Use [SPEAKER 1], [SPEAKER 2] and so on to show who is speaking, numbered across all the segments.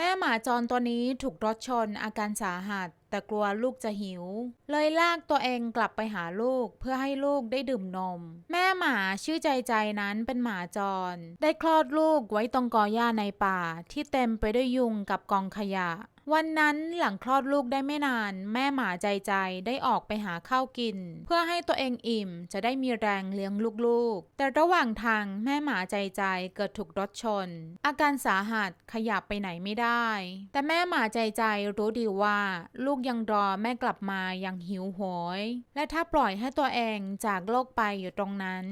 [SPEAKER 1] แม่หมาจรตัวนี้ถูกรถชนอาการสาหัส แต่กลัวลูกจะหิว เลยลากตัวเองกลับไปหาลูกเพื่อให้ลูกได้ดื่มนม แม่หมาชื่อใจใจนั้นเป็นหมาจร ได้คลอดลูกไว้ตรงกอหญ้าในป่าที่เต็มไปด้วยยุงกับกองขยะ วันนั้นหลังคลอดลูกได้ไม่นาน แม่หมาใจใจได้ออกไปหาข้าวกิน เพื่อให้ตัวเองอิ่มจะได้มีแรงเลี้ยงลูกๆ แต่ระหว่างทางแม่หมาใจใจเกิดถูกรถชน อาการสาหัสขยับไปไหนไม่ได้ แต่แม่หมาใจใจรู้ดีว่า ลูกยังรอแม่กลับมาย่างหิวโหย และถ้าปล่อยให้ตัวเองจากโลกไปอยู่ตรงนั้น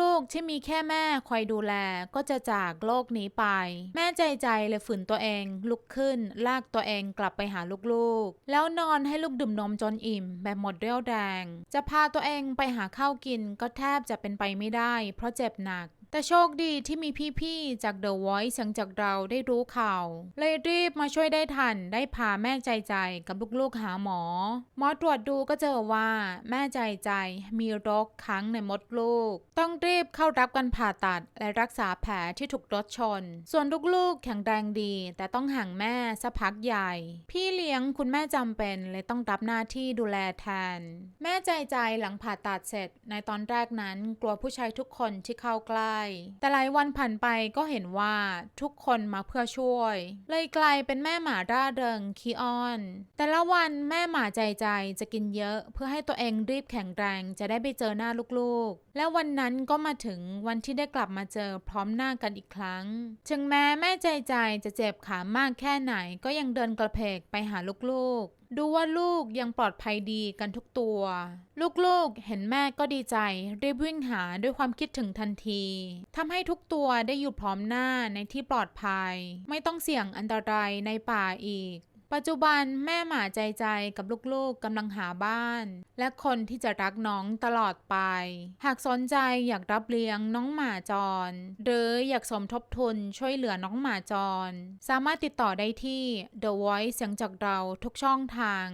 [SPEAKER 1] ลูกๆที่มีแค่แม่คอยดูแลก็จะจากโลกนี้ไป แม่ใจใจเลยฝืนตัวเองลุกขึ้นลากตัวเองกลับไปหาลูกๆ แล้วนอนให้ลูกดื่มนมจนอิ่ม แบบหมดเรี่ยวแรง จะพาตัวเองไปหาข้าวกินก็แทบจะเป็นไปไม่ได้ เพราะเจ็บหนัก แต่โชคดีที่มีพี่ๆ จาก The Voice เสียงจากเราได้รู้ข่าว เลยรีบมาช่วยได้ทัน ได้พาแม่ใจใจกับลูกๆหาหมอ หมอตรวจดูก็เจอว่าแม่ใจใจมีโรคค้างในมดลูก ต้องรีบเข้ารับการผ่าตัดและรักษาแผลที่ถูกรถชน ส่วนลูกๆ แข็งแรงดี แต่ต้องห่างแม่สักพักใหญ่ พี่เลี้ยงคุณแม่จำเป็นเลยต้องรับหน้าที่ดูแลแทน แม่ใจใจหลังผ่าตัดเสร็จ ในตอนแรกนั้นกลัวผู้ชายทุกคนที่เข้าใกล้แต่หลายวันผ่านไปก็เห็นว่าทุกคนมาเพื่อช่วย เลยกลายเป็นแม่หมาร่าเริงขี้อ้อน แต่ละวันแม่หมาใจใจจะกินเยอะ เพื่อให้ตัวเองรีบแข็งแรงจะได้ไปเจอหน้าลูกๆ และวันนั้นก็มาถึงวันที่ได้กลับมาเจอพร้อมหน้ากันอีกครั้ง ถึงแม้แม่ใจใจจะเจ็บขามากแค่ไหนก็ยังเดินกระเพกไปหาลูกๆ ดูว่าลูกยังปลอดภัยดีกันทุกตัว ลูกๆเห็นแม่ก็ดีใจ รีบวิ่งหาด้วยความคิดถึงทันทีทำให้ทุกตัวได้อยู่พร้อมหน้าในที่ปลอดภัย ไม่ต้องเสี่ยงอันตรายในป่าอีก ปัจจุบันแม่หมาใจใจกับลูกๆกำลังหาบ้าน และคนที่จะรักน้องตลอดไป หากสนใจอยากรับเลี้ยงน้องหมาจร หรืออยากสมทบทุนช่วยเหลือน้องหมาจร สามารถติดต่อได้ที่ The Voice เสียงจากเราทุกช่องทาง